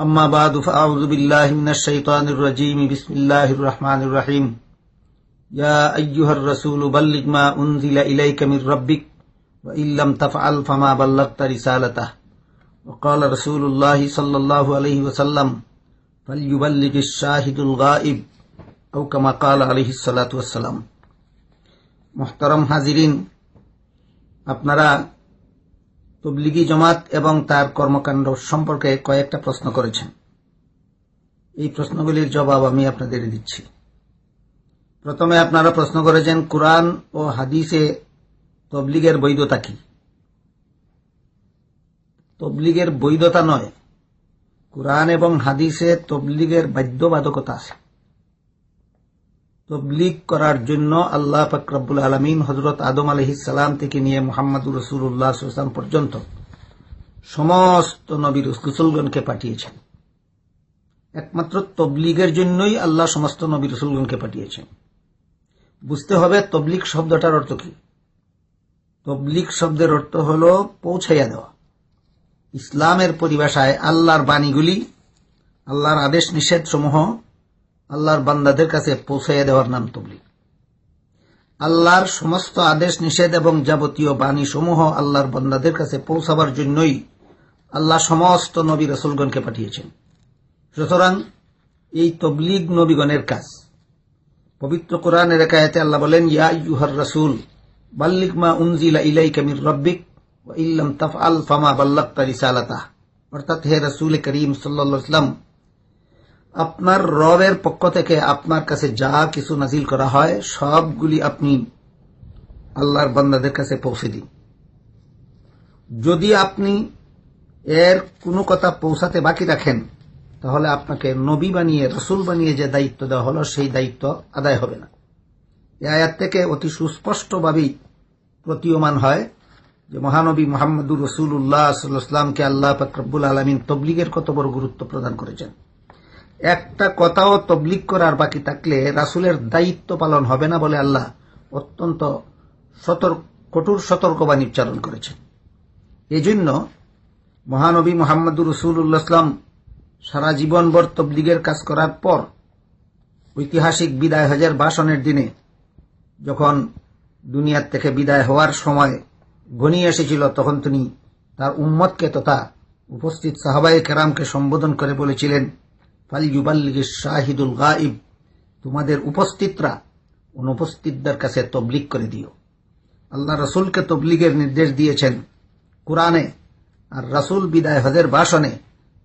أما بعد فأعوذ بالله من الشيطان الرجيم بسم الله الرحمن الرحيم يا أيها الرسول بلغ ما أنزل إليك من ربك وإن لم تفعل فما بلغت رسالته وقال رسول الله صلى الله عليه وسلم فليبلغ الشاهد الغائب أو كما قال عليه الصلاة والسلام محترم হাজিরিন আপনারা তবলিগি জমাত এবং তার কর্মকাণ্ড সম্পর্কে কয়েকটা প্রশ্ন করেছেন। এই প্রশ্নগুলির জবাব আমি আপনাদের দিচ্ছি। প্রথমে আপনারা প্রশ্ন করেছেন, কোরআন ও হাদিসে তবলিগের বৈধতা কি? তবলিগের বৈধতা নয়। কোরআন এবং হাদিসে তবলিগের বাধ্যবাধকতা আছে। তবলিগ করার জন্য আল্লাহ ফাকরাবুল আলমিন হজরত আদম আলহিসাম থেকে নিয়ে মোহাম্মদুর রসুল্লাহাম পর্যন্ত সমস্ত নবীর রসুলগণকে পাঠিয়েছেন। একমাত্র তবলিগের জন্যই আল্লাহ সমস্ত নবী রসুলগণকে পাঠিয়েছেন। বুঝতে হবে তবলিগ শব্দটার অর্থ কি? তবলিগ শব্দের অর্থ হল পৌঁছাইয়া দেওয়া। ইসলামের পরিভাষায় আল্লাহর বাণীগুলি, আল্লাহর আদেশ নিষেধ সমূহ আল্লাহর বান্দাদের কাছে পৌঁছাইয়া দেওয়ার নাম তবলিগ। আল্লাহর সমস্ত আদেশ, নিষেধ এবং যাবতীয় বাণী সমূহ আল্লাহর বান্দাদের কাছে পৌঁছাবার জন্যই আল্লাহ সমস্ত নবী রসুলগণকে পাঠিয়েছেন। সুতরাং এই তবলিগ নবীগণের কাজ। পবিত্র কোরআনের একায়তে আল্লাহ বলেন, ইয়া ইউহার রসুল বাল্লিক মা উনজিলা ইলাই কামির রব্বিক ইল্লাম তফ আল ফামা বাল্লাক্তা রিসালাতা অর্থাৎ হে রসুল করিম সাল্লাম আপনার রবের পক্ষ থেকে আপনার কাছে যা কিছু নাজিল করা হয়, সবগুলি আপনি আল্লাহর বান্দাদের কাছে পৌঁছে দিন। যদি আপনি এর কোনো কথা পৌঁছাতে বাকি রাখেন, তাহলে আপনাকে নবী বানিয়ে, রসুল বানিয়ে যে দায়িত্ব দেওয়া হলো, সেই দায়িত্ব আদায় হবে না। এ আয়াত থেকে অতি সুস্পষ্টভাবেই প্রতীয়মান হয় যে মহানবী মোহাম্মদুর রসুল্লাহ সাল্লামকে আল্লাহ ফকরবুল আলমিন তবলিগের কত বড় গুরুত্ব প্রদান করেছেন। একটা কথাও তবলিগ করার বাকি থাকলে রাসুলের দায়িত্ব পালন হবে না বলে আল্লাহ অত্যন্ত সতর্ক, কঠোর সতর্কবাণী উচ্চারণ করেছেন। এই জন্য মহানবী মোহাম্মদুর রসুল্লাহাম সারা জীবনভর তবলিগের কাজ করার পর ঐতিহাসিক বিদায় হাজার বাসনের দিনে যখন দুনিয়ার থেকে বিদায় হওয়ার সময় ঘনিয়ে এসেছিল, তখন তিনি তার উম্মতকে তথা উপস্থিত সাহাবাই কেরামকে সম্বোধন করে বলেছিলেন ফালিউবাল্লিগ শাহিদুল গাইব, তোমাদের উপস্থিতরা অনুপস্থিতদের কাছে তবলিগ করে দিও। আল্লাহ রসুলকে তবলিগের নির্দেশ দিয়েছেন কোরআনে, আর রাসুল বিদায় হজের ভাষণে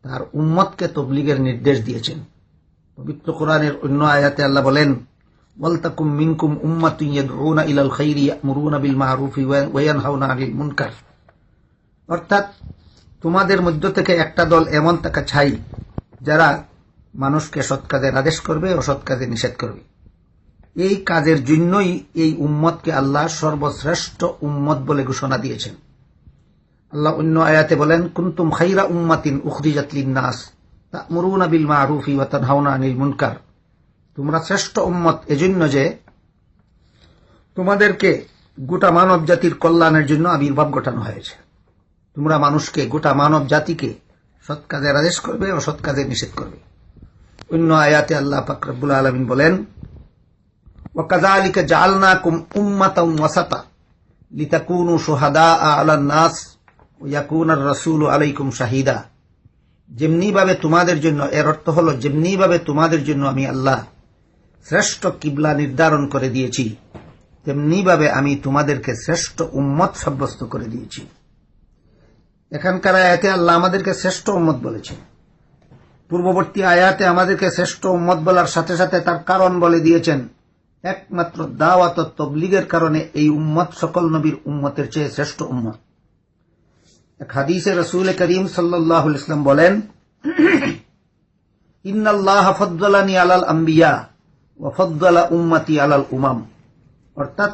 তার উম্মতকে তবলিগের নির্দেশ দিয়েছেন। পবিত্র কোরআনের অন্য আয়াতে আল্লাহ বলেন ওয়ালতাকুম মিনকুম উম্মাতুন ইয়াদউনা ইলাল খাইরি ইয়ামুরুনা বিল মারুফি ওয়া ইয়ানহাউনা আনিল মুনকার। অর্থাৎ তোমাদের মধ্য থেকে একটা দল এমন থাকা ছাই যারা মানুষকে সৎ কাজের আদেশ করবে ও সৎ কাজে নিষেধ করবে। এই কাজের জন্যই এই উম্মতকে আল্লাহ সর্বশ্রেষ্ঠ উম্মত বলে ঘোষণা দিয়েছেন। আল্লাহ অন্য আয়াতে বলেন, কুন্তুম খাইরা উম্মাতিন উখরিজাত লিন্নাস, তা'মুরুনা বিল মারুফি ওয়া তানহাউনা আনিল মুনকার। তোমরা শ্রেষ্ঠ উম্মত এজন্য যে তোমাদেরকে গোটা মানব জাতির কল্যাণের জন্য আবির্ভাব ঘটানো হয়েছে। তোমরা মানুষকে গোটা মানব জাতিকে সৎ কাজের আদেশ করবে ও সৎ কাজের নিষেধ করবে। অন্য আয়াতে আল্লাহ ফাকরুল আলমিন বলেন ওকাজালিকা সোহাদা নাস রসুল আলাইকুম শাহিদা। যেমনিভাবে তোমাদের জন্য, এর অর্থ হল যেমনিভাবে তোমাদের জন্য আমি আল্লাহ শ্রেষ্ঠ কিবলা নির্ধারণ করে দিয়েছি, তেমনিভাবে আমি তোমাদেরকে শ্রেষ্ঠ উম্মত সাব্যস্ত করে দিয়েছি। এখানকার আয়াতে আল্লাহ আমাদেরকে শ্রেষ্ঠ উম্মত বলেছেন। পূর্ববর্তী আয়াতে আমাদেরকে শ্রেষ্ঠ উম্মত বলার সাথে সাথে তার কারণ বলে দিয়েছেন, একমাত্র দাওয়াত তবলিগের কারণে এই উম্মত সকল নবীর উম্মতের চেয়ে শ্রেষ্ঠ উম্মত। এক হাদিসে রসুল করিম সাল্লাহ ইসলাম বলেন, ইন্নাল্লাহ ফদ্দালানি আলাল আম্বিয়া ও ফদ্দালা উম্মতি আলাল উমাম। অর্থাৎ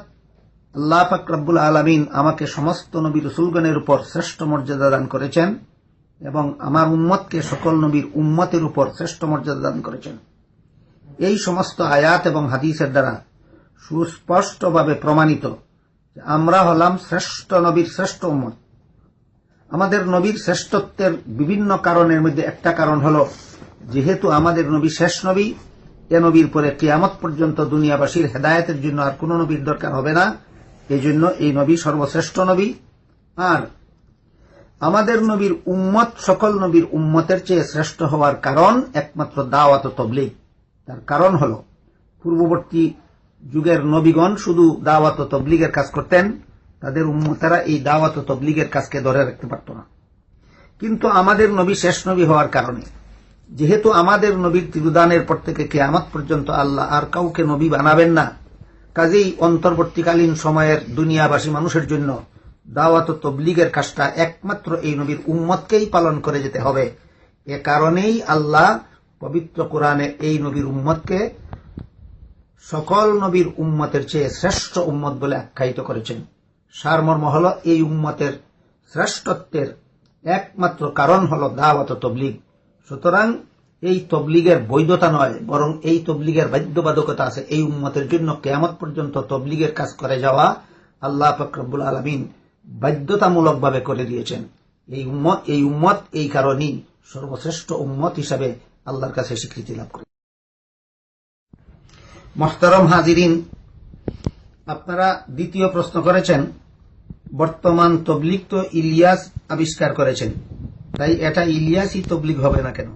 আল্লাহ ফাকরাবুল আলমিন আমাকে সমস্ত নবী রসুলগণের উপর শ্রেষ্ঠ মর্যাদা দান করেছেন। এবং আমার উম্মতকে সকল নবীর উম্মতের উপর শ্রেষ্ঠ মর্যাদা দান করেছেন। এই সমস্ত আয়াত এবং হাদিসের দ্বারা সুস্পষ্টভাবে প্রমাণিত আমরা হলাম শ্রেষ্ঠ নবীর শ্রেষ্ঠ উম্মত। আমাদের নবীর শ্রেষ্ঠত্বের বিভিন্ন কারণের মধ্যে একটা কারণ হল, যেহেতু আমাদের নবী শেষ নবী, এ নবীর পরে কিয়ামত পর্যন্ত দুনিয়াবাসীর হেদায়তের জন্য আর কোন নবীর দরকার হবে না। এই জন্য এই নবী সর্বশ্রেষ্ঠ নবী। আর আমাদের নবীর উম্মত, সকল নবীর উম্মতের চেয়ে শ্রেষ্ঠ হওয়ার কারণ একমাত্র দাওয়াত তবলিগ। তার কারণ হল, পূর্ববর্তী যুগের নবীগণ শুধু দাওয়াত তবলিগের কাজ করতেন, তাদের উম্মতেরা এই দাওয়াত তবলিগের কাজকে ধরে রাখতে পারত না। কিন্তু আমাদের নবী শেষ নবী হওয়ার কারণে, যেহেতু আমাদের নবীর তিরুদানের পর থেকে কে কেয়ামত পর্যন্ত আল্লাহ আর কাউকে নবী বানাবেন না, কাজেই অন্তর্বর্তীকালীন সময়ের দুনিয়াবাসী মানুষের জন্য দাওয়াত তবলিগের কাজটা একমাত্র এই নবীর উম্মতকেই পালন করে যেতে হবে। এ কারণেই আল্লাহ পবিত্র কোরআনে এই নবীর উম্মতকে সকল নবীর উম্মতের চেয়ে শ্রেষ্ঠ উম্মত বলে আখ্যায়িত করেছেন। সারমর্ম হল এই উম্মতের শ্রেষ্ঠত্বের একমাত্র কারণ হল দাওয়াত তবলিগ। সুতরাং এই তবলিগের বৈধতা নয়, বরং এই তবলিগের বাধ্যবাধকতা আছে। এই উম্মতের জন্য কেয়ামত পর্যন্ত তবলিগের কাজ করে যাওয়া আল্লাহ ফকরবুল আলমিন বাধ্যতামূলকভাবে করে দিয়েছেন। এই উম্মত এই উম্মত এই কারণেই সর্বশ্রেষ্ঠ উম্মত হিসাবে আল্লাহর কাছে স্বীকৃতি লাভ করে। মহতরম হাজিরিন, আপনারা দ্বিতীয় প্রশ্ন করেছেন, বর্তমান তবলিগ তো ইলিয়াস আবিষ্কার করেছেন, তাই এটা ইলিয়াসই তবলিক হবে না কেন?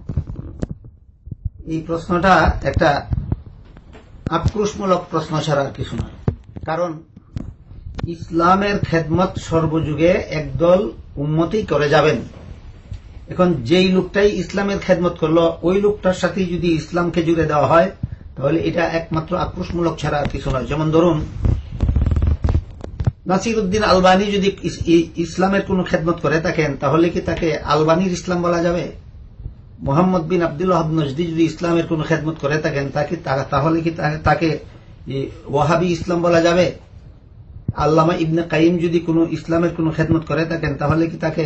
এই প্রশ্নটা একটা আক্রোশমূলক প্রশ্ন ছাড়া আর কিছু নয়। কারণ ইসলামের খেদমত সর্বযুগে একদল উন্মতি করে যাবেন। এখন যেই লোকটাই ইসলামের খেদমত করল, ওই লোকটার সাথে যদি ইসলামকে জুড়ে দেওয়া হয়, তাহলে এটা একমাত্র আক্রোশমূলক ছাড়া আর কিছু নয়। যেমন ধরুন নাসির উদ্দিন আলবানি যদি ইসলামের কোন খেদমত করে থাকেন, তাহলে কি তাকে আলবানির ইসলাম বলা যাবে? মোহাম্মদ বিন আব্দুল ওহাব নজদি যদি ইসলামের কোন খেদমত করে থাকেন, তাকে তাহলে কি তাকে ওয়াহাবি ইসলাম বলা যাবে? আল্লামা ইবনে কাইম যদি কোন ইসলামের কোন খেদমত করে থাকেন, তাহলে কি তাকে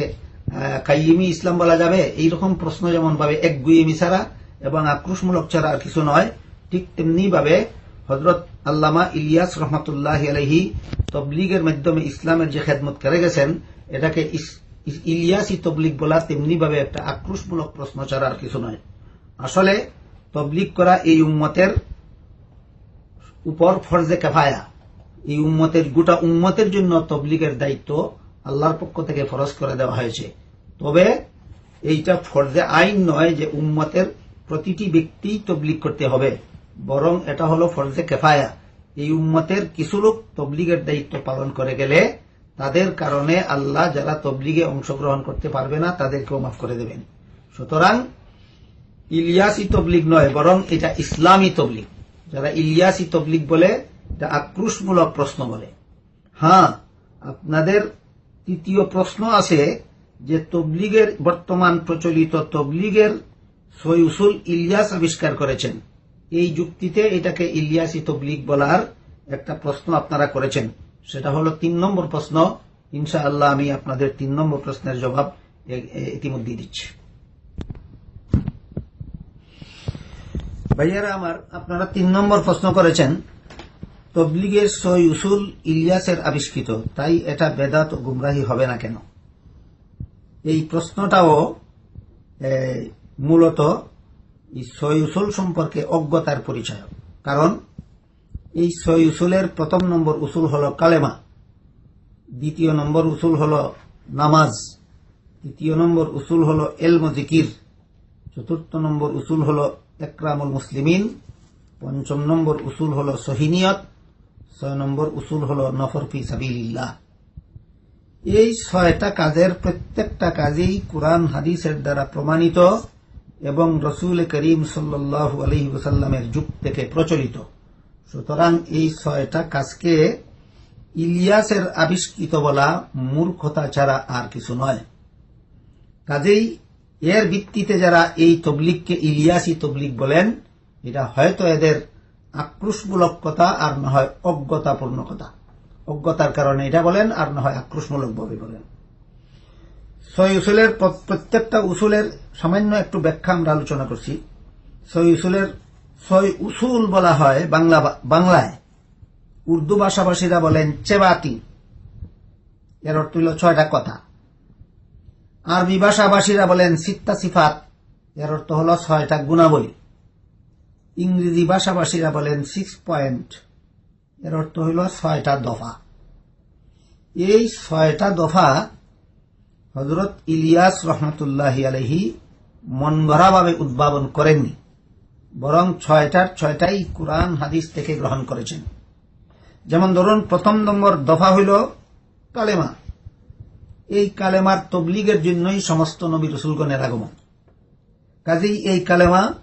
কাইমি ইসলাম বলা যাবে? এইরকম প্রশ্ন যেমন ভাবে এক গুয়েমি ছাড়া এবং আক্রোশমূলক ছাড়া আর কিছু নয়, ঠিক তেমনি ভাবে হজরত আল্লামা ইলিয়াস রহমতুল্লাহ আলহি তবলিগের মাধ্যমে ইসলামের যে খেদমত করে গেছেন, এটাকে ইলিয়াসি তবলিগ বলা তেমনি ভাবে একটা আক্রোশমূলক প্রশ্ন ছাড়া আর কিছু নয়। আসলে তবলিগ করা এই উম্মতের উপর ফরজে কেফায়া। এই উম্মতের, গোটা উম্মতের জন্য তবলিগের দায়িত্ব আল্লাহর পক্ষ থেকে ফরজ করে দেওয়া হয়েছে। তবে এইটা ফরজে আইন নয় যে উম্মতের প্রতিটি ব্যক্তি তবলিগ করতে হবে। বরং এটা হলো ফরজে কেফায়া। এই উম্মতের কিছু লোক তবলিগের দায়িত্ব পালন করে গেলে তাদের কারণে আল্লাহ যারা তবলিগে অংশগ্রহণ করতে পারবে না, তাদেরকেও মাফ করে দেবেন। সুতরাং ইলিয়াসি তবলিগ নয়, বরং এটা ইসলামী তবলিগ। যারা ইলিয়াসি তবলিগ বলে এটা আক্রোশমূলক প্রশ্ন বলে। হ্যাঁ আপনাদের তৃতীয় প্রশ্ন আছে যে তবলিগের বর্তমান প্রচলিত তবলিগের সৈউসুল ইলিয়াস আবিষ্কার করেছেন। এই যুক্তিতে এটাকে ইলিয়াসি তবলিগ বলার একটা প্রশ্ন আপনারা করেছেন। সেটা হলো তিন নম্বর প্রশ্ন। ইনশা আল্লাহ আমি আপনাদের তিন নম্বর প্রশ্নের জবাব ইতিমধ্যে দিচ্ছি। ভাইয়ারা আমার, আপনারা তিন নম্বর প্রশ্ন করেছেন। তবলিগের সই উসুল ইলিয়াসের আবিষ্কৃত। তাই এটা বেদাত ও গুমরাহি হবে না কেন? এই প্রশ্নটাও মূলত সই উসুল সম্পর্কে অজ্ঞতার পরিচয়। কারণ এই সই উসুলের প্রথম নম্বর উসুল হল কালেমা, দ্বিতীয় নম্বর উসুল হল নামাজ, তৃতীয় নম্বর উসুল হল এলম জিকির, চতুর্থ নম্বর উসুল হল একরামুল মুসলিমিন, পঞ্চম নম্বর উসুল হল সহিনিয়ত ছয় নম্বর উসুল হল নফরফি সাবিল্লাহ এই ছয়টা কাজের প্রত্যেকটা কাজেই কোরআন, হাদিসের দ্বারা প্রমাণিত এবং রসুল করিম সাল্লু আলহি যুগ থেকে প্রচলিত। সুতরাং এই ছয়টা কাজকে ইলিয়াসের আবিষ্কৃত বলা মূর্খতা ছাড়া আর কিছু নয়। কাজেই এর ভিত্তিতে যারা এই তবলিগকে ইলিয়াসি তবলিগ বলেন, এটা হয়তো এদের আক্রোশমূলক কথা আর না হয় অজ্ঞতাপূর্ণ কথা অজ্ঞতার কারণে এটা বলেন আর না হয় আক্রোশমূলক ভাবে বলেন সই উসুলের প্রত্যেকটা উসুলের সামান্য একটু ব্যাখ্যা আমরা আলোচনা করছি। সই উসুলের ছয় উসুল বলা হয় বাংলা বাংলায়। উর্দু ভাষাভাষীরা বলেন চেবাতি। এর অর্থ হল ছয়টা কথা। আরবি ভাষাভাষীরা বলেন সিত্তা সিফাত। এর অর্থ হল ছয়টা গুণাবলী। ইংরেজি ভাষাভাষীরা বলেন সিক্স পয়েন্ট এর অর্থ হইল ছয়টা দফা। এই ছয়টা দফা হজরত ইলিয়াস রহমতুল্লাহ আলহি মন ভাবে উদ্ভাবন করেননি, বরং ছয়টার ছয়টাই কোরআন, হাদিস থেকে গ্রহণ করেছেন। যেমন ধরুন, প্রথম নম্বর দফা হইল কালেমা। এই কালেমার তবলিগের জন্যই সমস্ত নবী রসুলগণের আগমন। কাজেই এই কালেমা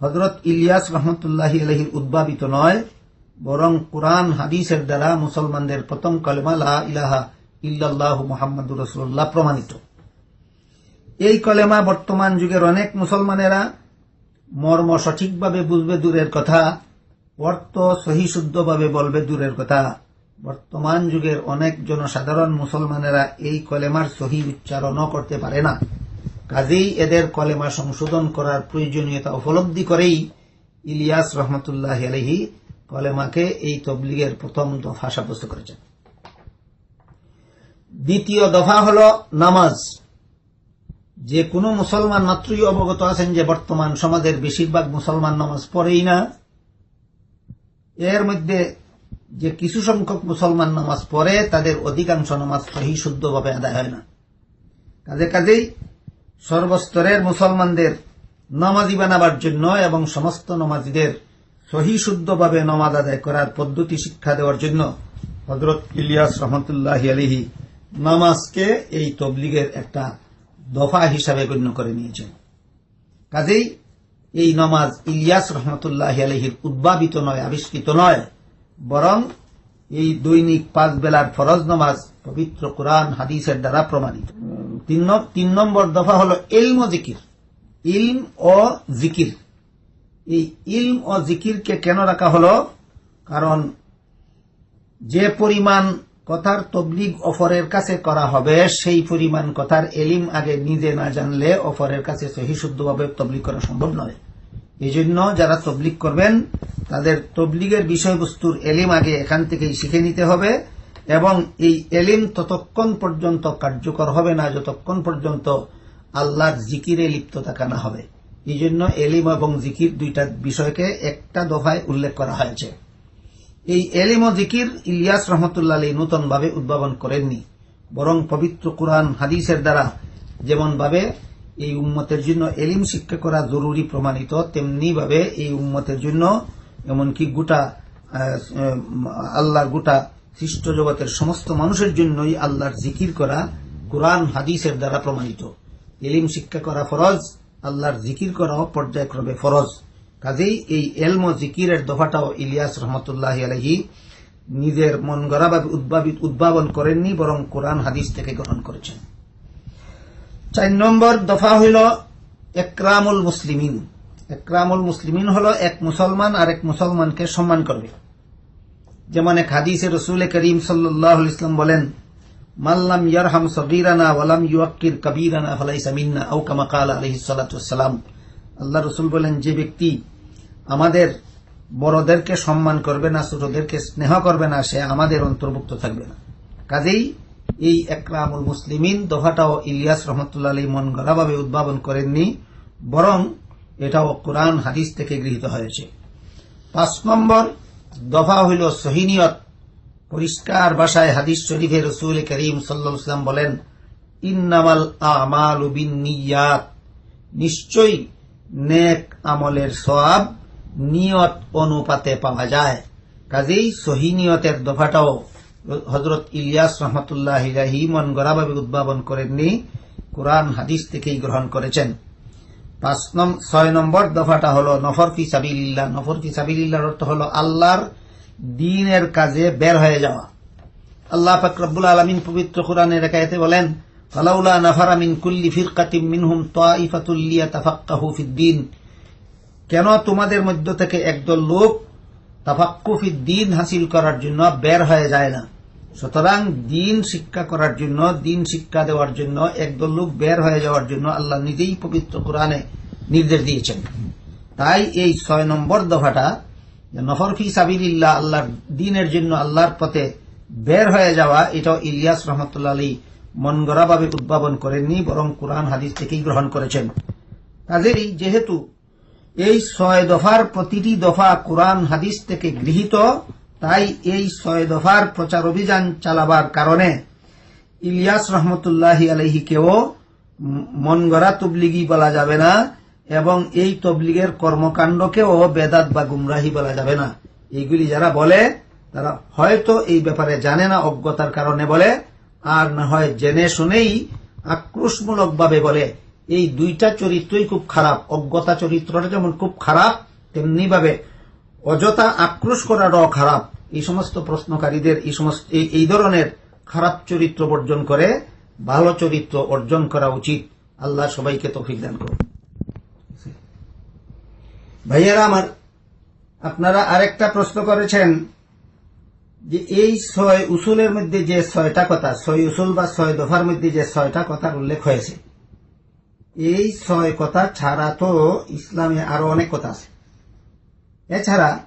হজরত ইলিয়াস রহমতুল্লাহ আলহির উদ্ভাবিত নয়, বরং কোরআন, হাদিসের দ্বারা মুসলমানদের প্রথম কলেমা লা ইলাহা ইল্লাল্লাহু মুহাম্মাদুর রসুল্লাহ প্রমাণিত। এই কলেমা বর্তমান যুগের অনেক মুসলমানেরা মর্ম সঠিকভাবে বুঝবে দূরের কথা, অর্থ সহিশুদ্ধভাবে বলবে দূরের কথা। বর্তমান যুগের অনেক জনসাধারণ মুসলমানেরা এই কলেমার সহি উচ্চারণও করতে পারে না। কাজেই এদের কলেমা সংশোধন করার প্রয়োজনীয়তা উপলব্ধি করেই ইলিয়াস রহমতুল্লাহ আলহি কলেমাকে এই তবলিগের প্রথম দফা সাব্যস্ত করেছেন। দ্বিতীয় দফা হল নামাজ। যে কোনো মুসলমান মাত্রই অবগত আছেন যে বর্তমান সমাজের বেশিরভাগ মুসলমান নামাজ পড়েই না। এর মধ্যে যে কিছু সংখ্যক মুসলমান নামাজ পড়ে, তাদের অধিকাংশ নামাজ সহি শুদ্ধভাবে আদায় হয় না। কাজে কাজেই সর্বস্তরের মুসলমানদের নামাজি বানাবার জন্য এবং সমস্ত নামাজিদের সহি শুদ্ধভাবে নমাজ আদায় করার পদ্ধতি শিক্ষা দেওয়ার জন্য হজরত ইলিয়াস রহমতুল্লাহ আলহি নামাজকে এই তবলিগের একটা দফা হিসাবে গণ্য করে নিয়েছেন। কাজেই এই নমাজ ইলিয়াস রহমতুল্লাহ আলহির উদ্ভাবিত নয়, আবিষ্কৃত নয়, বরং এই দৈনিক পাঁচ বেলার ফরজ নমাজ পবিত্র কোরআন, হাদিসের দ্বারা প্রমাণিত। তিন নম্বর দফা হল ইলম ও জিকির। ইলম ও জিকির। এই ইলম ও জিকিরকে কেন রাখা হল? কারণ যে পরিমাণ কথার তবলিগ অফরের কাছে করা হবে, সেই পরিমাণ কথার এলিম আগে নিজে না জানলে অফরের কাছে সহি শুদ্ধভাবে তবলিগ করা সম্ভব নয়। এই জন্য যারা তবলিগ করবেন তাদের তবলিগের বিষয়বস্তুর এলিম আগে এখান থেকেই শিখে নিতে হবে এবং এই এলিম ততক্ষণ পর্যন্ত কার্যকর হবে না, যতক্ষণ পর্যন্ত আল্লাহর জিকিরে লিপ্ত থাকা না হবে। এই জন্য এলিম এবং জিকির দুইটা বিষয়কে একটা দফায় উল্লেখ করা হয়েছে। এই এলিম ও জিকির ইলিয়াস রহমতুল্লাহ আলী নূতনভাবে উদ্ভাবন করেননি, বরং পবিত্র কোরআন, হাদিসের দ্বারা যেমনভাবে এই উম্মতের জন্য এলিম শিক্ষা করা জরুরি প্রমাণিত, তেমনিভাবে এই উম্মতের জন্য এমনকি গোটা আল্লাহর গোটা সৃষ্ট জগতের সমস্ত মানুষের জন্যই আল্লাহর জিকির করা কোরআন, হাদিসের দ্বারা প্রমাণিত। এলিম শিক্ষা করা ফরজ, আল্লাহর জিকির করাও পর্যায়ক্রমে ফরজ। কাজেই এই এলম জিকিরের দফাটাও ইলিয়াস রহমতুল্লাহ আলহি নিজের মন গড়াভাবে উদ্ভাবিত, উদ্ভাবন করেননি, বরং কোরআন, হাদিস থেকে গ্রহণ করেছেন। চার নম্বর দফা হইল একরামুল মুসলিমিন। একরামুল মুসলিমিন হল এক মুসলমান আর এক মুসলমানকে সম্মান করবে। যেমন এক হাদিসে রসুল করিম সাল্লাহ ইসলাম বলেন মাল্লাম ইয়ারহাম সগিরানা ওয়ালাম ইউকির কবিরানা ফলাইসা মিন্না আউ কামা কাল আলহি সালাম আল্লাহ রসুল বলেন, যে ব্যক্তি আমাদের বড়দেরকে সম্মান করবে না, ছোটদেরকে স্নেহ করবে না, সে আমাদের অন্তর্ভুক্ত থাকবে না। কাজেই এই একরামুল মুসলিমিন দফাটাও ইলিয়াস রহমতুল্লাহ আলী মন গড়াভাবে উদ্ভাবন করেননি, বরং এটাও কোরআন হাদিস থেকে গৃহীত হয়েছে। পাঁচ নম্বর, দফা হইল সহিনিয়ত। পরিষ্কার ভাষায় হাদিস শরীফে রসুল করিম সাল্লাম বলেন, ইন্নামাল আমাল নিয়াত নিশ্চয়ই নেক আমলের সব নিয়ত অনুপাতে পাওয়া যায়। কাজেই সহি নিয়তের দফাটাও হজরত ইলিয়াস রহমতুল্লাহ মন গড়াভাবে উদ্ভাবন করেননি, কোরআন হাদিস থেকেই গ্রহণ করেছেন। পাঁচ ছয় নম্বর দফাটা হল নফর ফি সাবিল্লা নফর ফি সাবিল্লার অর্থ হল আল্লাহর দিনের কাজে বের হয়ে যাওয়া। আল্লাহ ফাকরবুল আলমিন পবিত্র কোরআনের একায়তে বলেন, ফালাউলা নাফারা মিন কুল্লি ফিরকাতিম মিনহুম তাইফাতুল্লিয়া তাফাক্কাহু ফিদ্দিন কেন তোমাদের মধ্য থেকে একদল লোক তাফাক্কুফিদ দিন হাসিল করার জন্য বের হয়ে যায় না? সুতরাং দিন শিক্ষা করার জন্য, দিন শিক্ষা দেওয়ার জন্য, একদল লোক বের হয়ে যাওয়ার জন্য আল্লাহ নিজেই পবিত্র কোরআনে নির্দেশ দিয়েছেন। তাই এই ছয় নম্বর দফাটা নফরফি সাবিল্লাহ আল্লাহর দিনের জন্য আল্লাহর পথে বের হয়ে যাওয়া, এটাও ইলিয়াস রহমতুল্লাহ আলী মন গড়াভাবে উদ্ভাবন করেননি, বরং কোরআন হাদিস থেকেই গ্রহণ করেছেন। কাজেই যেহেতু এই ছয় দফার প্রতিটি দফা কোরআন হাদিস থেকে গৃহীত তাই এই ছয় দফার প্রচার অভিযান চালাবার কারণে ইলিয়াস রহমতুল্লাহ আলহিকেও মন গড়া তবলিগি বলা যাবে না এবং এই তবলিগের কর্মকাণ্ডকেও বেদাত বা গুমরাহি বলা যাবে না। এইগুলি যারা বলে, তারা হয়তো এই ব্যাপারে জানে না, অজ্ঞতার কারণে বলে, আর না হয় জেনে শুনেই আক্রোশমূলকভাবে বলে। এই দুইটা চরিত্রই খুব খারাপ, অজ্ঞতা চরিত্রটা যেমন খুব খারাপ তেমনি ভাবে অযথা আক্রোশ করাটাও খারাপ। এই সমস্ত প্রশ্নকারীদের এই সমস্ত এই- ধরনের খারাপ চরিত্র বর্জন করে ভালো চরিত্র অর্জন করা উচিত। আল্লাহ সবাইকে তৌফিক দান করুন। ভাইয়ারা আমার, আপনারা আরেকটা প্রশ্ন করেছেন যে এই ছয় উসুলের মধ্যে যে ছয়টা কথা, ছয় উসুল বা ছয় দফার মধ্যে যে ছয়টা কথার উল্লেখ হয়েছে, এই ছয় কথা ছাড়া তো ইসলামে আরও অনেক কথা আছে। এছাড়া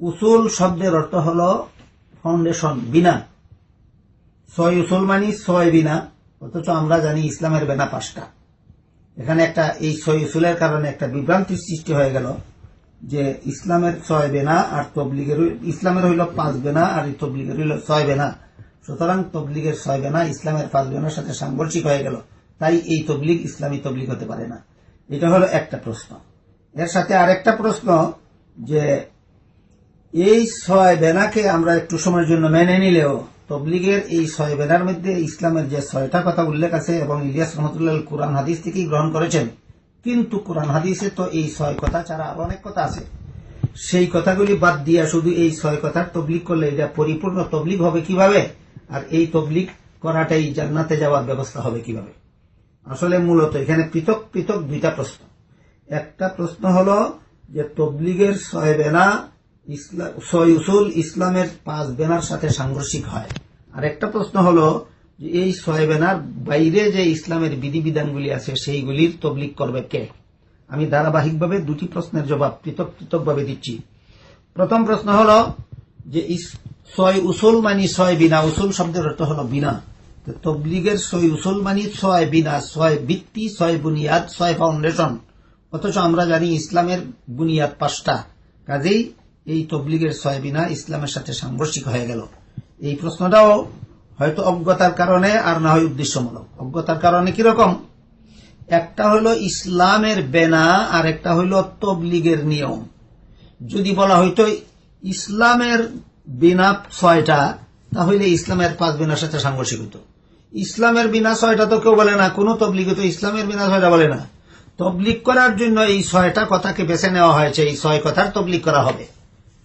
উসুল শব্দের অর্থ হল ফাউন্ডেশন বিনা। ছয় উসুল মানি, ছয় বিনা, অথচ আমরা জানি ইসলামের বেনা পাঁচটা। এখানে একটা, এই ছয় উসুলের কারণে একটা বিভ্রান্তির সৃষ্টি হয়ে গেল যে ইসলামের ছয় বেনা আর তবলিগের ইসলামের হইল পাঁচ বেনা আর তবলিগের হইল ছয় বেনা। সুতরাং তবলিগের ছয় বেনা ইসলামের পাঁচ বেনার সাথে সাংঘর্ষিক হয়ে গেল। তাই এই তবলিগ ইসলামী তবলিগ হতে পারে না। এটা হলো একটা প্রশ্ন। এর সাথে আরেকটা প্রশ্ন যে এই ছয় বেনাকে আমরা একটু সময়ের জন্য মেনে নিলেও তবলিগের এই ছয় বেনার মধ্যে ইসলামের যে ছয়টা কথা উল্লেখ আছে এবং ইলিয়াস রহমতুল্লাহ কোরআন হাদিস থেকেই গ্রহণ করেছেন, কিন্তু কোরআন হাদিসে তো এই ছয় কথা ছাড়া আরও অনেক কথা আছে। সেই কথাগুলি বাদ দিয়া শুধু এই ছয় কথার তবলিগ করলে এটা পরিপূর্ণ তবলিগ হবে কীভাবে? আর এই তবলিগ করাটাই জান্নাতে যাওয়ার ব্যবস্থা হবে কীভাবে? আসলে মূলত এখানে পৃথক পৃথক দুইটা প্রশ্ন। একটা প্রশ্ন হল যে তবলিগের ছয় বেনা ইসলাম ছয় উসুল ইসলামের পাঁচ বেনার সাথে সাংঘর্ষিক হয়। আর একটা প্রশ্ন হল যে এই ছয় বেনার বাইরে যে ইসলামের বিধিবিধানগুলি আছে সেইগুলির তবলিগ করবে কে? আমি ধারাবাহিকভাবে দুটি প্রশ্নের জবাব পৃথক পৃথকভাবে দিচ্ছি। প্রথম প্রশ্ন হল যে ছয় উসুল মানি ছয় বিনা। উসুল শব্দের অর্থ হল বিনা। তবলিগের ছয় উসুল মানি ছয় বিনা, ছয় ভিত্তি, ছয় বুনিয়াদ, ছয় ফাউন্ডেশন। অথচ আমরা জানি ইসলামের বুনিয়াদ পাঁচটা। কাজেই এই তবলিগের ছয় বিনা ইসলামের সাথে সাংঘর্ষিক হয়ে গেল। এই প্রশ্নটাও হয়তো অজ্ঞতার কারণে আর না হয় উদ্দেশ্যমূলক। অজ্ঞতার কারণে কীরকম একটা হলো ইসলামের বেনা আর একটা হইল তবলিগের নিয়ম। যদি বলা হইতো ইসলামের বিনা ছয়টা, তাহলে ইসলামের পাঁচ বিনার সাথে সাংঘর্ষিক হইতো। ইসলামের বিনা ছয়টা তো কেউ বলে না। কোন তবলিগ তো ইসলামের বিনা ছয়টা বলে না। তবলিগ করার জন্য এই ছয়টা কথাকে বেছে নেওয়া হয়েছে। এই ছয় কথার তবলিগ করা হবে।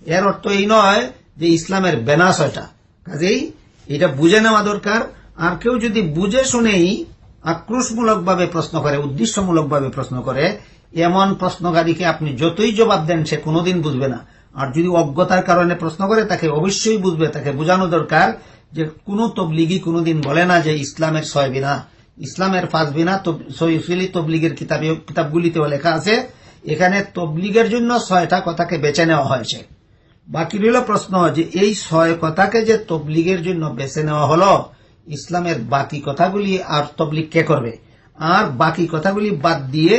এর অর্থ এই নয় যে ইসলামের বেনা ছয়টা। কাজেই এটা বুঝে নেওয়া দরকার। আর কেউ যদি বুঝে শুনেই আক্রোশমূলকভাবে প্রশ্ন করে উদ্দেশ্যমূলকভাবে প্রশ্ন করে, এমন প্রশ্নকারীকে আপনি যতই জবাব দেন, সে কোনোদিন বুঝবে না। আর যদি অজ্ঞতার কারণে প্রশ্ন করে, তাকে অবশ্যই বুঝবে। তাকে বোঝানো দরকার যে কোন তবলিগি কোনোদিন বলে না যে ইসলামের ছয় বিনা। ইসলামের পাঁচ বিনা সৈফিলি তবলিগের কিতাবে, কিতাবগুলিতেও লেখা আছে, এখানে তবলিগের জন্য ছয়টা কথাকে বেছে নেওয়া হয়েছে। বাকি রইল প্রশ্ন যে এই ছয় কথাকে যে তবলিগের জন্য বেছে নেওয়া হলো, ইসলামের বাকি কথাগুলি আর তবলিগ কে করবে? আর বাকি কথাগুলি বাদ দিয়ে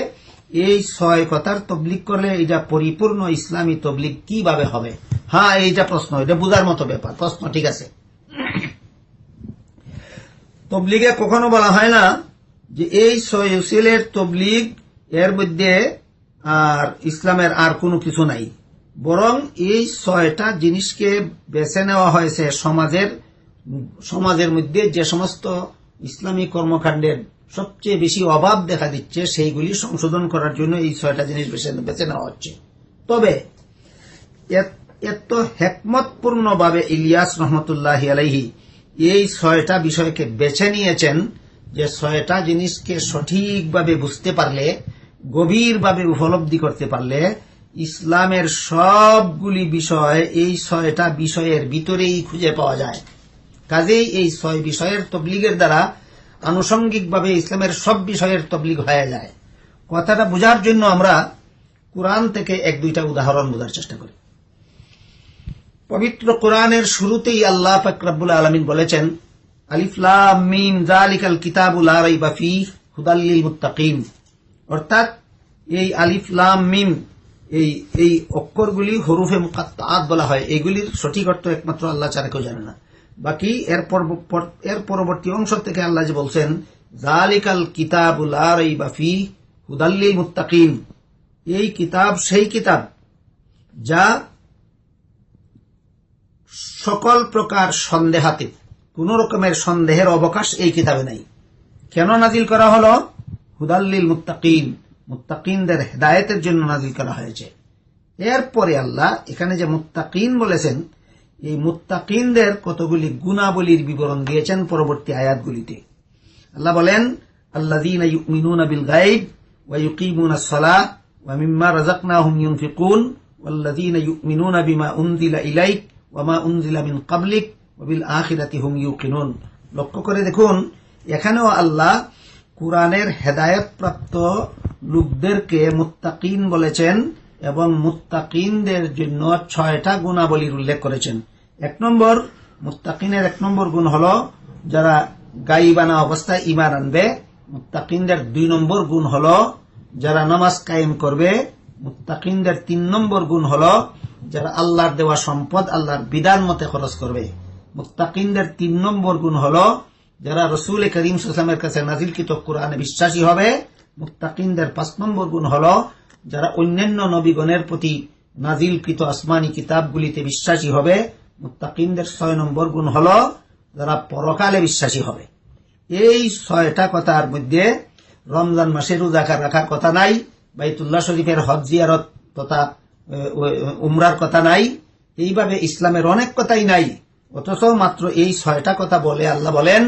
এই ছয় কথার তবলিগ করলে এটা পরিপূর্ণ ইসলামী তবলিগ কীভাবে হবে? হ্যাঁ এইটা প্রশ্ন, এটা বুঝার মতো ব্যাপার। প্রশ্ন ঠিক আছে। তবলিগে কখনো বলা হয় না যে এই উসিলের তবলিগ এর মধ্যে আর ইসলামের আর কোনো কিছু নাই। বরং এই ছয়টা জিনিসকে বেছে নেওয়া হয়েছে সমাজের সমাজের মধ্যে যে সমস্ত ইসলামী কর্মকাণ্ডের সবচেয়ে বেশি অভাব দেখা দিচ্ছে, সেইগুলি সংশোধন করার জন্য এই ছয়টা জিনিস বেছে নেওয়া হচ্ছে। তবে এত- এত হেকমতপূর্ণ ভাবে ইলিয়াস রহমতুল্লাহ আলাইহি এই ছয়টা বিষয়কে বেছে নিয়েছেন যে ছয়টা জিনিসকে সঠিকভাবে বুঝতে পারলে, গভীরভাবে উপলব্ধি করতে পারলে, ইসলামের সবগুলি বিষয় এই ছয়টা বিষয়ের ভিতরেই খুঁজে পাওয়া যায়। কাজেই এই ছয় বিষয়ের তবলিগের দ্বারা আনুষঙ্গিকভাবে ইসলামের সব বিষয়ের তবলিগ হয়ে যায়। কথাটা বোঝার জন্য আমরা কোরআন থেকে এক দুইটা উদাহরণ বোঝার চেষ্টা করি। পবিত্র কোরআনের শুরুতেই আল্লাহ ফাকরাবুল আলমিন বলেছেন আলিফলাম মিম জালিকাল কিতাবুল আরাই বাফি হুদাল্লিল মুত্তাকিম অর্থাৎ এই আলিফলাম মিম, এই এই অক্ষরগুলি হরুফে মুকাত্তাত বলা হয়। এগুলির সঠিক অর্থ একমাত্র আল্লাহ ছাড়া কেউ জানে না। বাকি এর এর পরবর্তী অংশ থেকে আল্লাহ যে বলছেন জালিকাল কিতাবুল আরাই বাফি হুদাল্লিল মুত্তাকিম এই কিতাব সেই কিতাব যা সকল প্রকার সন্দেহাতে কোন রকমের সন্দেহের অবকাশ এই কিতাবে নাই। কেন নাজিল করা হল? হুদাল্লিল মুত্তাকিন। মুত্তাকিনদের হেদায়েতের জন্য নাজিল করা হয়েছে। এরপরে আল্লাহ এখানে যে মুত্তাকিন বলেছেন, এই মুত্তাকিনদের কতগুলি গুণাবলীর বিবরণ দিয়েছেন পরবর্তী আয়াতগুলিতে। আল্লাহ বলেন, আল্লাযীনা ইউমিনুনা বিল গায়ব ওয়া ওয়া মিম্মা ওয়া মা উনজিলা মিন ক্বাবলিক ওয়া বিল আখিরাতি হুম ইউকিনুন। লক্ষ্য করে দেখুন, এখানেও আল্লাহ কোরআনের হেদায়েত প্রাপ্ত লোকদেরকে মুত্তাকিন বলেছেন এবং মুত্তাকিনদের জন্য ছয়টা গুণাবলীর উল্লেখ করেছেন। এক নম্বর, মুত্তাকিনের এক নম্বর গুণ হল যারা গাইবানা অবস্থায় ইমান আনবে, মুত্তাকিনদের দুই নম্বর গুণ হল যারা নামাজ কায়েম করবে মুত্তাকিনদের তিন নম্বর গুণ হলো যারা আল্লাহর দেওয়া সম্পদ আল্লাহর বিধান মতে খরচ করবে। মুত্তাকিনদের তিন নম্বর গুণ হলো যারা রসুল করিম সুসলামের কাছে নাজিলকৃত কোরআনে বিশ্বাসী হবে। মুত্তাকিনদের পাঁচ নম্বর গুণ হলো যারা অন্যান্য নবীগণের প্রতি নাজিলকৃত আসমানি কিতাবগুলিতে বিশ্বাসী হবে। মুত্তাকিনদের ছয় নম্বর গুণ হলো যারা পরকালে বিশ্বাসী হবে। এই ছয়টা কথার মধ্যে রমজান মাসে রোজা রাখার কথা নাই। বাইতুল্লাহ শরীফের হজ জিয়ারত তথা উমরার কথা নাই, এইভাবে ইসলামের অনেক কথাই নাই, অথচ মাত্র এই ছয়টা কথা বলে আল্লাহ বলেন,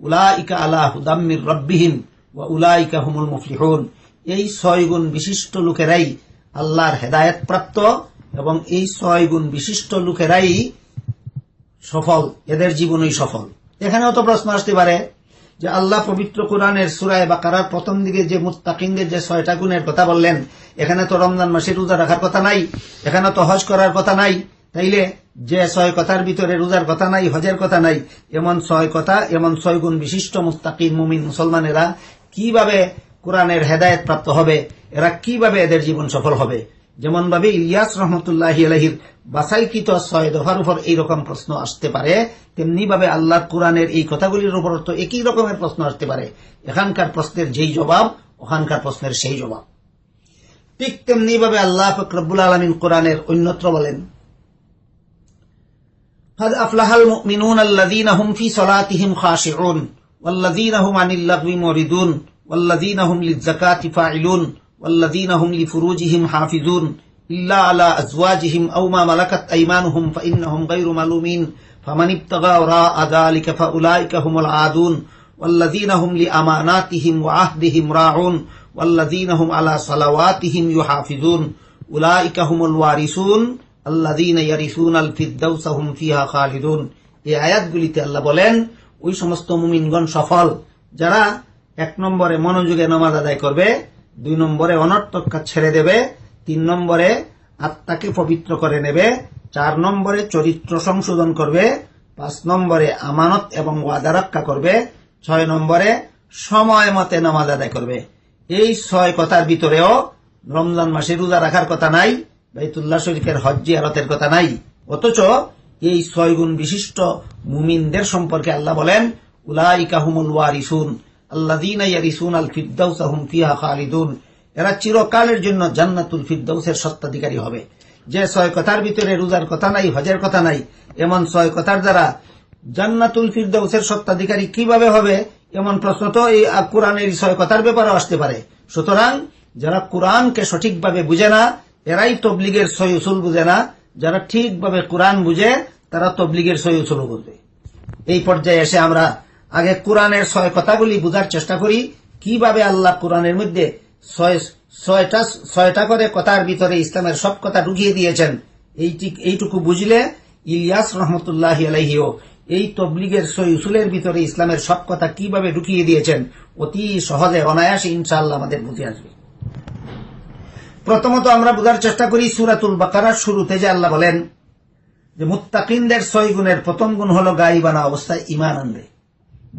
উলাইকা আলা হুদাম্মির রব্বিহিম ওয়া উলাইকা হুমুল মুফলিহুন। এই ছয় গুণ বিশিষ্ট লোকেরাই আল্লাহর হেদায়েত প্রাপ্ত এবং এই ছয় গুণ বিশিষ্ট লোকেরাই সফল, এদের জীবনই সফল। এখানেও তো প্রশ্ন আসতে পারে যে আল্লাহ পবিত্র কোরআনের সুরায় বা কারার প্রথম দিকে যে মুত্তাকিনদের যে ছয়টা গুণের কথা বললেন, এখানে তো রমজান মাসে রোজা রাখার কথা নাই, এখানে তো হজ করার কথা নাই, তাইলে যে ছয় কথার ভিতরে রোজার কথা নাই, হজের কথা নাই, এমন ছয় কথা, এমন ছয় গুণ বিশিষ্ট মুস্তাকিম মুমিন মুসলমানেরা কীভাবে কোরআনের হেদায়ত প্রাপ্ত হবে, এরা কীভাবে এদের জীবন সফল হবে? যেমন ভাবে ইলিয়াস রহমতুল্লাহ আলহির বাসাইকৃত ছয় দফার উপর এইরকম প্রশ্ন আসতে পারে তেমনি ভাবে আল্লাহ কোরআনের এই কথাগুলির উপর তো একই রকমের প্রশ্ন আসতে পারে এখানকার প্রশ্নের যেই জবাব ওখানকার প্রশ্নের সেই জবাব ঠিক তেমনি ভাবে আল্লাহ ফকরবুল আলমিন কোরআনের অন্যত্র বলেন قد أفلح المؤمنون الذين هم في صلاتهم خاشعون والذين هم عن اللغو معرضون والذين هم للزكاة فاعلون والذين هم لفروجهم حافظون إلا على أزواجهم أو ما ملكت أيمانهم فإنهم غير ملومين فمن ابتغى وراء ذلك فأولئك هم العادون والذين هم لأماناتهم وعهدهم راعون والذين هم على صلواتهم يحافظون أولئك هم الوارثون الذين يرثون الفردوس هم فيها خالدون এই আয়াতগুলিতে আল্লাহ বলেন ওই সমস্ত মুমিনগণ সফল যারা এক নম্বরে মনোযোগে নামাজ আদায় করবে দুই নম্বরে অনর্থক কাজ ছেড়ে দেবে তিন নম্বরে আত্মাকে পবিত্র করে নেবে, চার নম্বরে চরিত্র সংশোধন করবে, পাঁচ নম্বরে আমানত এবং ওয়াদা রক্ষা করবে, ছয় নম্বরে সময় মতে নামাজ আদায় করবে। এই ছয় কথার ভিতরেও রমজান মাসে রোজা রাখার কথা নাই, বাইতুল্লাহ শরীফের হজ জিয়ারতের কথা নাই। অথচ এই ছয় গুণ বিশিষ্ট মুমিনদের সম্পর্কে আল্লাহ বলেন, উলাইকা হুমুল ওয়ারিসুন, আল্লাযীনা ইয়ারিসুন আল ফিরদাউসা হুম ফিহা খালিদুন। এরা চিরকালের জন্য জান্নাতুল ফিরদাউসের সত্ত্বাধিকারী হবে। যে ছয় কথার ভিতরে রোজার কথা নাই, হজের কথা নাই, এমন ছয় কথার দ্বারা জান্নাতুল ফিরদাউসের সত্ত্বাধিকারী কীভাবে হবে, এমন প্রশ্ন তো এই কোরআনের ছয় কথার ব্যাপারে আসতে পারে। সুতরাং যারা কোরআনকে সঠিকভাবে বুঝে না, এরাই তবলিগের সই উসুল বুঝে না। যারা ঠিকভাবে কোরআন বুঝে, তারা তবলিগের সই উসুল বুঝবে এই পর্যায়ে এসে আমরা আগে কোরআনের ছয় কথাগুলি বুঝার চেষ্টা করি। কীভাবে আল্লাহ কোরআনের মধ্যে ছয়টা ছয়টা করে কথার ভিতরে ইসলামের সব কথা ঢুকিয়ে দিয়েছেন। এইটুকু বুঝলে ইলিয়াস রহমতুল্লাহ আলহিও এই তবলিগের সই উসুলের ভিতরে ইসলামের সব কথা কীভাবে ঢুকিয়ে দিয়েছেন, অতি সহজে, অনায়াসে ইনশাআল্লাহ আমাদের বুঝে আসবে। প্রথমত আমরা বোঝার চেষ্টা করি সুরাতুল বাকারার শুরুতে যে আল্লাহ বলেন যে, মুত্তাকিনদের ছয় গুণের প্রথম গুণ হল হলো গাইবানা অবস্থায় ইমান আনবে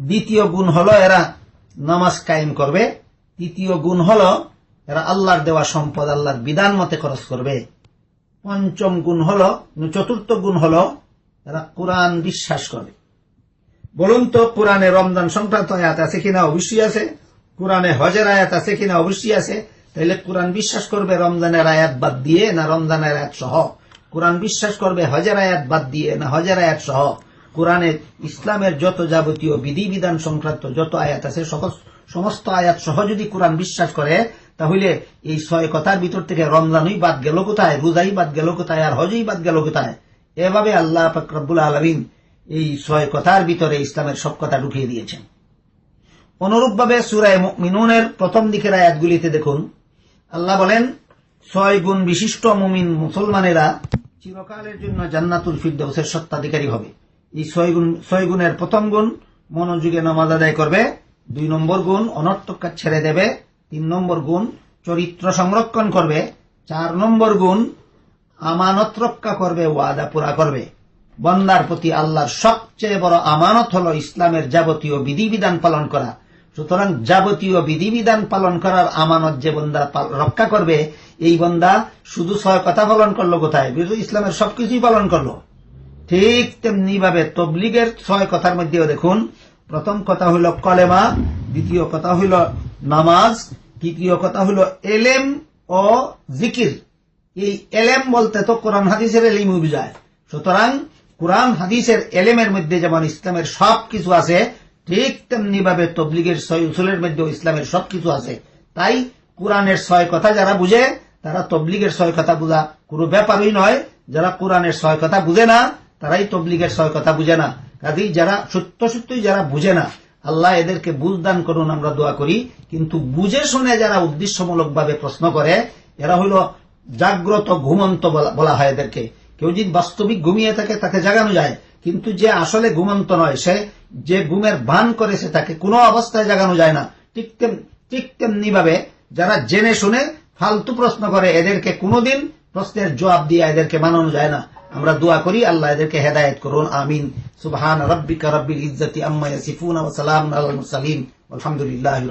দ্বিতীয় গুণ হলো এরা নামাজ কায়েম করবে। তৃতীয় গুণ হল এরা আল্লাহর দেওয়া সম্পদ, আল্লাহর বিধান মতে খরচ করবে। পঞ্চম গুণ হল চতুর্থ গুণ হল এরা কোরআন বিশ্বাস করবে বলুন তো, কোরআনে রমজান সংক্রান্ত আয়াত আছে কিনা? অবশ্যই আছে। কোরআনে হজের আয়াত আছে কিনা? অবশ্যই আছে। তাহলে কোরআন বিশ্বাস করবে রমজানের আয়াত বাদ দিয়ে না রমজানের আয়াত সহ? কোরআন বিশ্বাস করবে হজের আয়াত বাদ দিয়ে না হজের আয়াত সহ? কোরআনের ইসলামের যত যাবতীয় বিধিবিধান সংক্রান্ত যত আয়াত আছে, সকল- সমস্ত আয়াত সহ যদি কোরআন বিশ্বাস করে, তাহলে এই ছয় কথার ভিতর থেকে রমজানই বাদ গেল কোথায়? রোজাই বাদ গেল কোথায়? আর হজই বাদ গেল কোথায়? এভাবে আল্লাহ ফাকরাবুল আলমিন এই ছয় কথার ভিতরে ইসলামের সব কথা ঢুকিয়ে দিয়েছেন। অনুরূপভাবে সুরায় মিনুনের প্রথম দিকের আয়াতগুলিতে দেখুন। আল্লাহ বলেন, ছয় গুণ বিশিষ্ট মুমিন মুসলমানেরা চিরকালের জন্য জান্নাতুল ফিরদৌসের সত্ত্বাধিকারী হবে। এই ছয় গুণ ছয় গুণের প্রথম গুণ মনোযোগে নামাজ আদায় করবে। দুই নম্বর গুণ অনর্থক ছেড়ে দেবে, তিন নম্বর গুণ চরিত্র সংরক্ষণ করবে, চার নম্বর গুণ আমানত রক্ষা করবে, ওয়াদা পুরা করবে। বন্দার প্রতি আল্লাহর সবচেয়ে বড় আমানত হল ইসলামের যাবতীয় বিধিবিধান পালন করা। সুতরাং যাবতীয় বিধিবিধান পালন করার আমানত যে বন্দা রক্ষা করবে, এই বন্দা শুধু ছয় কথা পালন করল কোথায়? বিরু ইসলামের সবকিছুই পালন করল। ঠিক তেমনি ভাবে তবলিগের ছয় কথার মধ্যেও দেখুন প্রথম কথা হইল কলেমা, দ্বিতীয় কথা হইল নামাজ, তৃতীয় কথা হইল এলেম ও জিকির। এই এলেম বলতে তো কোরআন হাদিসের এলিম বুঝায় সুতরাং কোরআন হাদিসের এলেমের মধ্যে যেমন ইসলামের সব কিছু আছে, ঠিক তেমনি ভাবে তবলিগের উসুলের মধ্যেও ইসলামের সব কিছু আছে। তাই কোরআনের ছয় কথা যারা বুঝে, তারা তবলিগের ছয় কথা বোঝা কোনো ব্যাপারই নয়। যারা কোরআনের ছয় কথা বুঝে না, তারাই তবলিগের ছয় কথা বুঝে না। কাজেই যারা, সত্য সত্যই যারা বুঝে না, আল্লাহ এদেরকে বুঝ দান করুন, আমরা দোয়া করি। কিন্তু বুঝে শুনে যারা উদ্দেশ্যমূলকভাবে প্রশ্ন করে, এরা হইল জাগ্রত ঘুমন্ত বলা- হয় এদেরকে। কেউ যদি বাস্তবিক ঘুমিয়ে থাকে, তাকে জাগানো যায়। কিন্তু যে আসলে ঘুমন্ত নয়, সে যে ঘুমের ভান করেছে তাকে কোনো অবস্থায় জাগানো যায় না। ঠিক ঠিক তেমনি ভাবে যারা জেনে শুনে ফালতু প্রশ্ন করে, এদেরকে কোনোদিন প্রশ্নের জবাব দিয়ে এদেরকে মানানো যায় না। আমরা দোয়া করি, আল্লাহ এদেরকে হেদায়ত করুন, আমিন। সুবহান রব্বিকা রব্বিল ইজ্জতি আম্মা ইয়াসিফুন ওয়া সালামুন আলাল মুরসালিন। আলহামদুলিল্লাহি